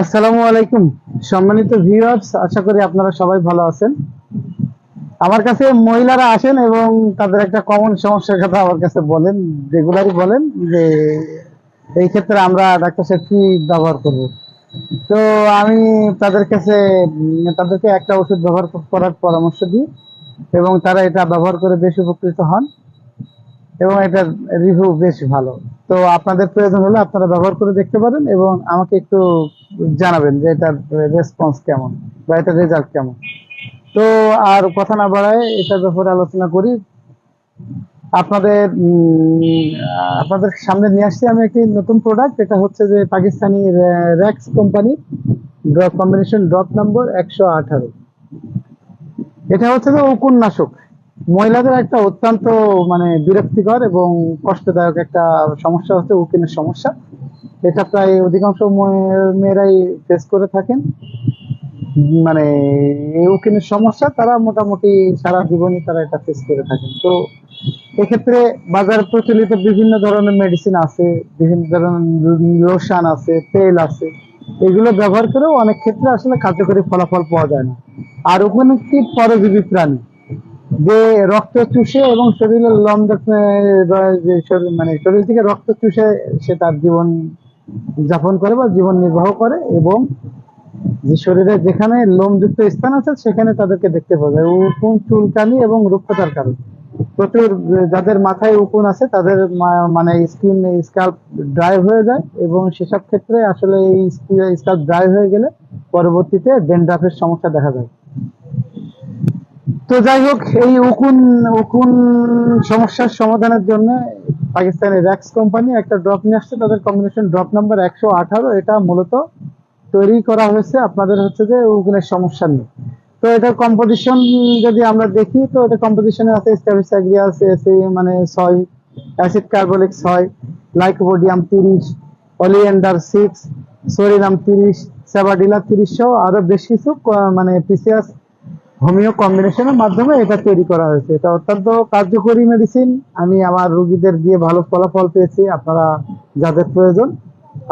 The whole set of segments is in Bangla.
আসসালামু আলাইকুম। সম্মানিত ভিউয়ার্স আশা করি আপনারা সবাই ভালো আছেন। আমার কাছে মহিলারা আসেন এবং তাদের একটা কমন সমস্যার কথা আমার কাছে বলেন রেগুলারই বলেন যে এই ক্ষেত্রে আমরা ডাক্তার সাহেব কি ব্যবহার করব। তো আমি তাদের কাছে, তাদেরকে একটা ওষুধ ব্যবহার করার পরামর্শ দিই এবং তারা এটা ব্যবহার করে বেশ উপকৃত হন এবং এটার রিভিউ বেশ ভালো। তো আপনাদের প্রয়োজন হলে আপনারা ব্যবহার করে দেখতে পারেন এবং আমাকে একটু জানাবেন যে এটার রেসপন্স কেমন বা এটার রেজাল্ট কেমন। তো আর কথা না বাড়ায় এটার ব্যাপারে আলোচনা করি। আপনাদের আপনাদের সামনে নিয়ে আসছি আমি একটি নতুন প্রোডাক্ট এটা হচ্ছে যে Pakistani racks company drop combination drop number একশো আঠারো। এটা হচ্ছে যে উকুন নাশক মহিলাদের একটা অত্যন্ত মানে বিরক্তিকর এবং কষ্টদায়ক একটা সমস্যা হচ্ছে উকিনের সমস্যা। এটা প্রায় অধিকাংশ মেয়েরাই ফেস করে থাকেন। মানে এই উকিনের সমস্যা, তারা মোটামুটি সারা জীবনই তারা এটা ফেস করে থাকেন। তো এক্ষেত্রে বাজার প্রচলিত বিভিন্ন ধরনের মেডিসিন আছে, বিভিন্ন ধরনের লোশন আছে, তেল আছে। এগুলো ব্যবহার করেও অনেক ক্ষেত্রে আসলে কার্যকরী ফলাফল পাওয়া যায় না। আর ওখানে একটি পরজীবী প্রাণী, যে রক্ত চুষে এবং শরীরের লম্ব শরীর মানে শরীর থেকে রক্ত চুষে সে তার জীবন যাপন করে বা জীবন নির্বাহ করে এবং যে শরীরে যেখানে লোমযুক্ত স্থান আছে, সেখানে তাদেরকে দেখতে পাওয়া যায়। উকুন, চুলকানি এবং রূক্ষতার কারণ। প্রচুর, যাদের মাথায় উকুন আছে, তাদের মানে স্কিন, স্কাল্প ড্রাই হয়ে যায় এবং সেসব ক্ষেত্রে আসলে এই স্কাল্প ড্রাই হয়ে গেলে পরবর্তীতে ডেন্ড্রাফের সমস্যা দেখা যায় তো যাই হোক, এই উকুন উকুন সমস্যার সমাধানের জন্য পাকিস্তানের র্যাক্স কোম্পানি একটা ড্রপ নিয়ে আসছে, তাদের কম্বিনেশন ড্রপ নাম্বার একশো আঠারো, এটা মূলত তৈরি করা হয়েছে। আপনাদের হচ্ছে যে উকুনের সমস্যা নিয়ে। তো এটা কম্পোজিশন যদি আমরা দেখি, তো এটা কম্পোজিশনে আছে মানে ছয় অ্যাসিড কার্বলিক ছয় লাইকোপোডিয়াম তিরিশ অলিয়েন্ডার সিক্স সোরিনাম তিরিশ সেবাডিলা তিরিশ সহ আরও বেশ কিছু মানে পিসিএস হোমিও কম্বিনেশনের মাধ্যমে এটা তৈরি করা হয়েছে। এটা অত্যন্ত কার্যকরী মেডিসিন আমি আমার রুগীদের দিয়ে ভালো ফলাফল পেয়েছি। আপনারা যাদের প্রয়োজন,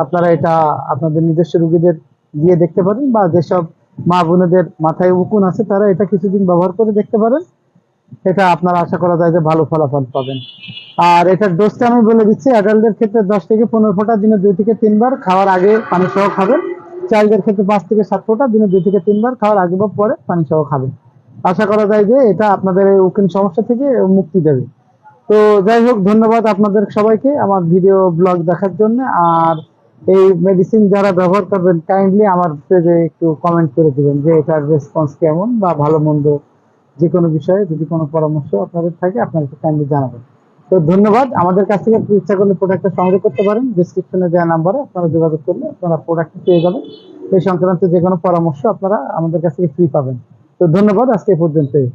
আপনারা এটা আপনাদের নিজস্ব রুগীদের দিয়ে দেখতে পারেন বা যেসব মা বোনেদের মাথায় উকুন আছে, তারা এটা কিছুদিন ব্যবহার করে দেখতে পারেন। এটা আপনারা আশা করা যায় যে ভালো ফলাফল পাবেন। আর এটার ডোজটা আমি বলে দিচ্ছি অ্যাডাল্টদের ক্ষেত্রে দশ থেকে পনেরো ফোঁটা, দিনে দুই থেকে তিনবার খাওয়ার আগে পানি সহ খাবেন। চাইল্ডদের ক্ষেত্রে পাঁচ থেকে সাত ফোঁটা, দিনে দুই থেকে তিনবার খাওয়ার আগে বা পরে পানি সহ খাবেন আশা করা যায় যে এটা আপনাদের এই উকিন সমস্যা থেকে মুক্তি দেবে। তো যাই হোক, ধন্যবাদ আপনাদের সবাইকে আমার ভিডিও ব্লগ দেখার জন্য। আর এই মেডিসিন যারা ব্যবহার করবেন কাইন্ডলি আমার পেজে একটু কমেন্ট করে দিবেন যে এটার রেসপন্স কেমন বা ভালো মন্দ যে কোনো বিষয়ে যদি কোনো পরামর্শ আপনাদের থাকে, আপনারা একটু কাইন্ডলি জানাবেন। তো ধন্যবাদ। আমাদের কাছ থেকে ইচ্ছা করলে প্রোডাক্টটা সংগ্রহ করতে পারেন। ডিসক্রিপশনে দেওয়া নাম্বারে আপনারা যোগাযোগ করলে আপনারা প্রোডাক্ট পেয়ে যাবেন। এই সংক্রান্ত যে কোনো পরামর্শ আপনারা আমাদের কাছ থেকে ফ্রি পাবেন। তো ধন্যবাদ। আজকে পর্যন্তই।